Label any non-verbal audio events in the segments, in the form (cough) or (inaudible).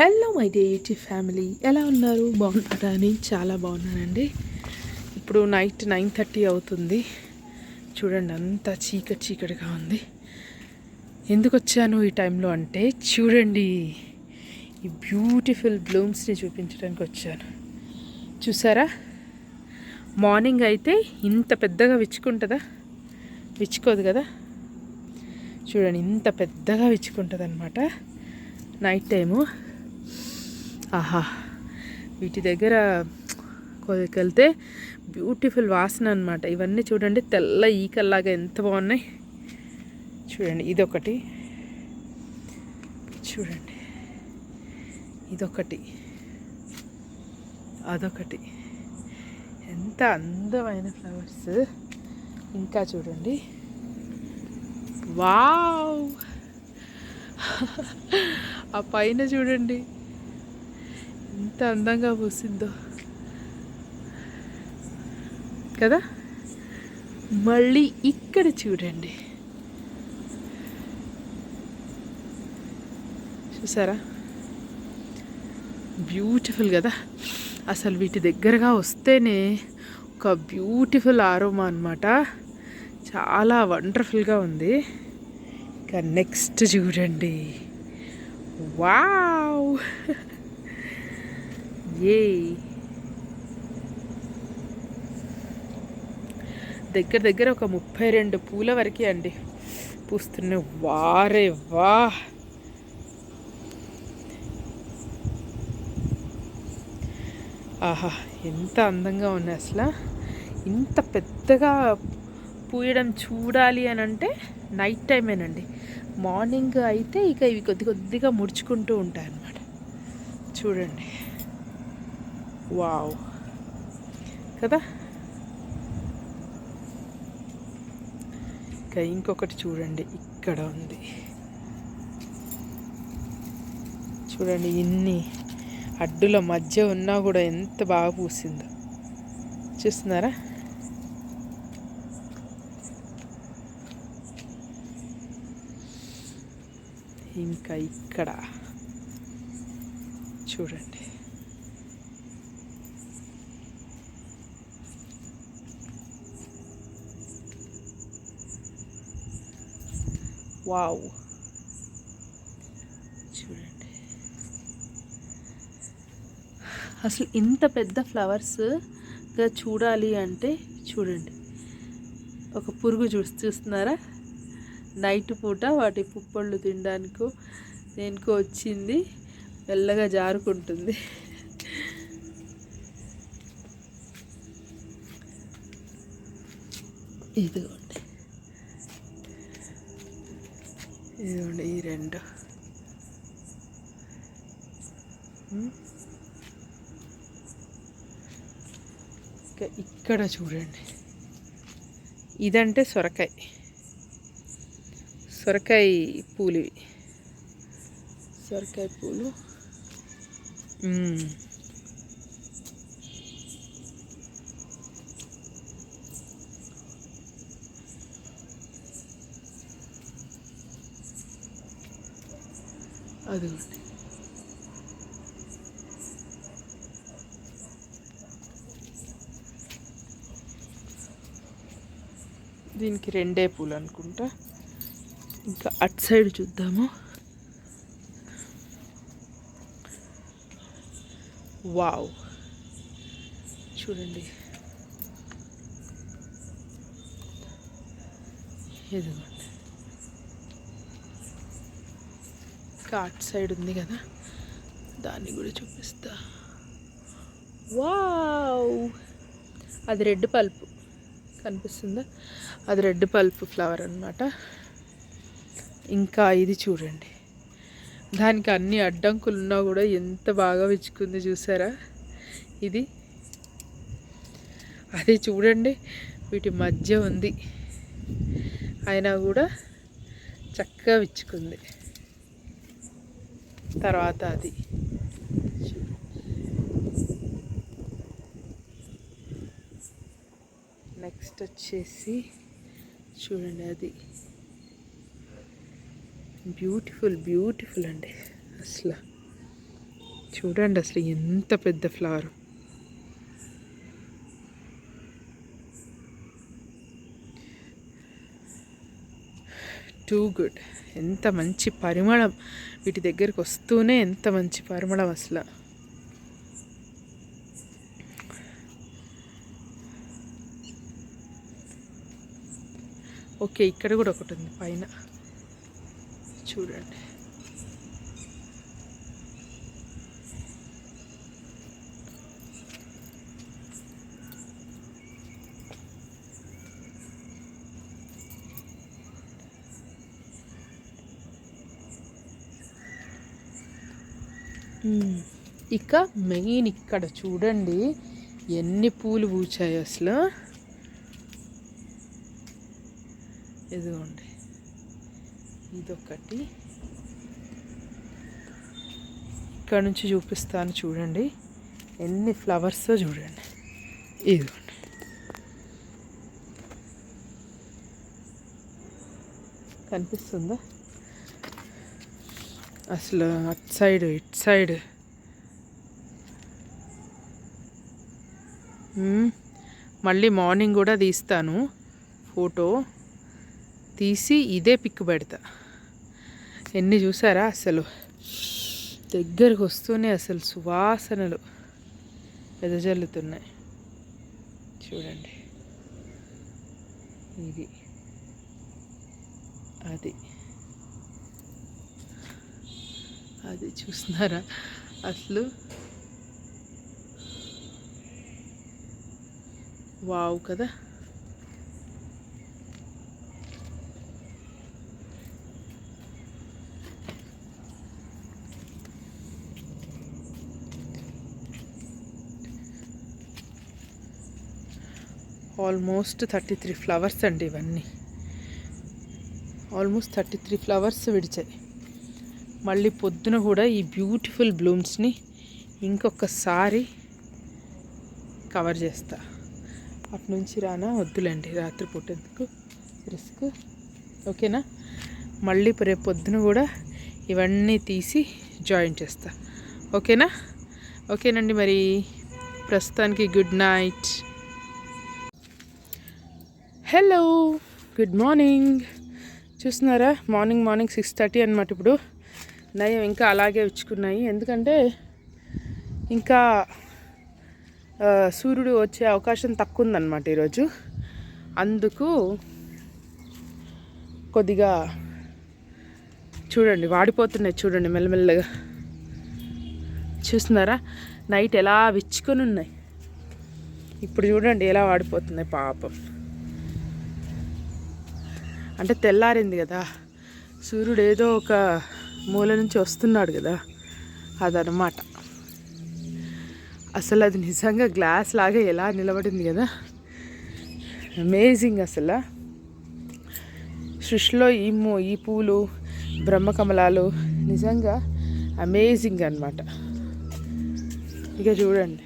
Hello my డేటి family ఎలా ఉన్నారు? బాగున్నారా? అని చాలా బాగున్నానండి. ఇప్పుడు నైట్ నైన్ థర్టీ అవుతుంది. చూడండి అంతా చీకటి చీకటిగా ఉంది. ఎందుకు వచ్చాను ఈ టైంలో అంటే చూడండి ఈ బ్యూటిఫుల్ బ్లూమ్స్ని చూపించడానికి వచ్చాను. చూసారా? మార్నింగ్ అయితే ఇంత పెద్దగా విచ్చుకుంటుందా? విచ్చుకోదు కదా? చూడండి ఇంత పెద్దగా విచ్చుకుంటుంది అనమాట నైట్ టైము ఆహా. వీటి దగ్గర వెళ్తే బ్యూటిఫుల్ వాసన అనమాట ఇవన్నీ చూడండి తెల్ల ఈకల్లాగా ఎంత బాగున్నాయి. చూడండి ఇదొకటి. చూడండి ఇదొకటి. అదొకటి. ఎంత అందమైన ఫ్లవర్స్. ఇంకా చూడండి. వావ్! (laughs) ఆ పైన చూడండి. ఎంత అందంగా పూసిద్దో కదా? మళ్ళీ ఇక్కడ చూడండి. చూసారా? బ్యూటిఫుల్ కదా? అసలు వీటి దగ్గరగా వస్తేనే ఒక బ్యూటిఫుల్ ఆరోమా అనమాట చాలా వండర్ఫుల్గా ఉంది. ఇక నెక్స్ట్ చూడండి. వావ్ ఏ దగ్గర దగ్గర ఒక ముప్పై రెండు పూల వరకే అండి. పూస్తున్నాయి వారే వా ఆహా ఎంత అందంగా ఉన్నాయి అసలు. ఇంత పెద్దగా పూయడం చూడాలి అని అంటే నైట్ టైమేనండి. మార్నింగ్ అయితే ఇక ఇవి కొద్ది కొద్దిగా ముడుచుకుంటూ ఉంటాయి అన్నమాట చూడండి. వావ్ కదా? ఇంకా ఇంకొకటి చూడండి. ఇక్కడ ఉంది. చూడండి ఇన్ని అడ్డుల మధ్య ఉన్నా కూడా ఎంత బాగా పూసిందో. చూస్తున్నారా? ఇంకా ఇక్కడ. చూడండి. వావ్. చూడండి. అసలు ఇంత పెద్ద ఫ్లవర్స్గా చూడాలి అంటే చూడండి. ఒక పురుగు చూ చూస్తున్నారా? నైట్ పూట వాటి పుప్పళ్ళు తినడానికో దేనికో వచ్చింది మెల్లగా జారుకుంటుంది. ఇదిగో. ఇదిగోండి ఈ రెండు. ఇక్కడ చూడండి. ఇదంటే సొరకాయ. సొరకాయ పూలు ఇవి. సొరకాయ పూలు. అదిగోండి దీనికి రెండే పూలు అనుకుంటా. ఇంకా అట్ సైడ్ చూద్దాము. వావ్. చూడండి. ఇదిగోండి ఇంకా అటు సైడ్ ఉంది కదా దాన్ని కూడా చూపిస్తా. వావ్! అది రెడ్ పల్పు. కనిపిస్తుందా? అది రెడ్ పల్ప్ ఫ్లవర్ అనమాట ఇంకా ఇది చూడండి. దానికి అన్ని అడ్డంకులు ఉన్నా కూడా ఎంత బాగా విచ్చుకుంది చూసారా? ఇది. అది చూడండి. వీటి మధ్య ఉంది. అయినా కూడా చక్కగా విచ్చుకుంది. తర్వాత అది. నెక్స్ట్ వచ్చేసి చూడండి అది. బ్యూటిఫుల్ బ్యూటిఫుల్ అండి. అసలు. చూడండి అసలు ఎంత పెద్ద ఫ్లవర్ టూ గుడ్. ఎంత మంచి పరిమళం. వీటి దగ్గరికి వస్తూనే ఎంత మంచి పరిమళం అసలు. ఓకే ఇక్కడ కూడా ఒకటి ఉంది పైన. చూడండి. ఇక మెయిన్ ఇక్కడ చూడండి ఎన్ని పూలు పూచాయి అసలు. ఇదిగోండి. ఇదొకటి. ఇక్కడ నుంచి చూపిస్తాను చూడండి. ఎన్ని ఫ్లవర్స్ చూడండి. ఇదిగోండి. కనిపిస్తుందా? అసలు అట్ సైడ్ ఇట్ సైడ్. మళ్ళీ మార్నింగ్ కూడా తీస్తాను ఫోటో. తీసి ఇదే పిక్ పెడతా. ఎన్ని చూసారా అసలు? దగ్గరకు వస్తూనే అసలు సువాసనలు వెదజల్లుతున్నాయి. చూడండి. ఇది. అది. అది చూస్తున్నారా అసలు వావ్ కదా. ఆల్మోస్ట్ థర్టీ త్రీ ఫ్లవర్స్ అండి ఇవన్నీ. ఆల్మోస్ట్ థర్టీ త్రీ ఫ్లవర్స్ విడిచాయి. మళ్ళీ పొద్దున కూడా ఈ బ్యూటిఫుల్ బ్లూమ్స్ని ఇంకొకసారి కవర్ చేస్తా. అటు నుంచి రానా? వద్దులేండి రాత్రి పుట్టేందుకు రిస్క్. ఓకేనా? మళ్ళీ రేపు పొద్దున కూడా ఇవన్నీ తీసి జాయిన్ చేస్తా. ఓకేనా? ఓకేనండి మరి. ప్రస్తుతానికి good night. Hello good morning. చూస్తున్నారా? మార్నింగ్ మార్నింగ్ సిక్స్ థర్టీ అనమాట ఇప్పుడు. నయం ఇంకా అలాగే విచ్చుకున్నాయి ఎందుకంటే ఇంకా సూర్యుడు వచ్చే అవకాశం తక్కువ ఉందన్నమాట ఈరోజు. అందుకు కొద్దిగా చూడండి వాడిపోతున్నాయి చూడండి మెల్లమెల్లగా. చూస్తున్నారా? నైట్ ఎలా విచ్చుకొని ఉన్నాయి ఇప్పుడు చూడండి ఎలా వాడిపోతున్నాయి పాపం. అంటే తెల్లారింది కదా. సూర్యుడు ఏదో ఒక మూల నుంచి వస్తున్నాడు కదా అదనమాట అసలు అది నిజంగా గ్లాస్ లాగా ఎలా నిలబడింది కదా. అమేజింగ్ అసలు. సృష్టిలో ఈ మూ ఈ పూలు బ్రహ్మకమలాలు నిజంగా అమేజింగ్ అన్నమాట. ఇక చూడండి.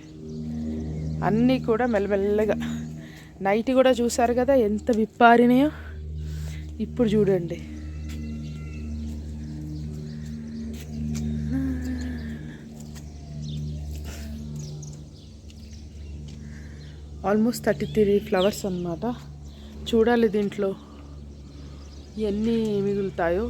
అన్నీ కూడా మెల్లమెల్లగా. నైట్ కూడా చూసారు కదా ఎంత విప్పారినాయో. ఇప్పుడు చూడండి. ఆల్మోస్ట్ థర్టీ త్రీ ఫ్లవర్స్ అన్నమాట. చూడాలి దీంట్లో ఎన్ని మిగులుతాయో.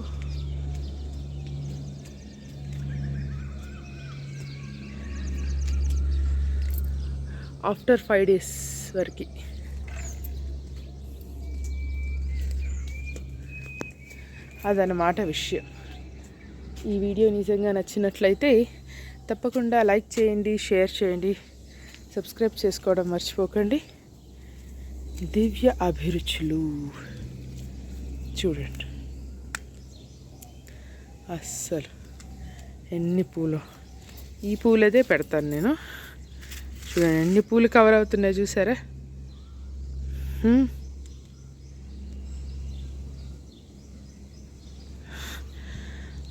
ఆఫ్టర్ ఫైవ్ డేస్ వరకు. అదనమాట విషయం. ఈ వీడియో నిజంగా నచ్చినట్లయితే తప్పకుండా లైక్ చేయండి షేర్ చేయండి. సబ్స్క్రైబ్ చేసుకోవడం మర్చిపోకండి. దివ్య అభిరుచులు. చూడండి. అస్సలు ఎన్ని పూలు. ఈ పూలదే పెడతాను నేను. చూడండి ఎన్ని పూలు కవర్ అవుతున్నాయి చూసారా?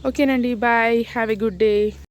ఓకేనండి bye. Have a good day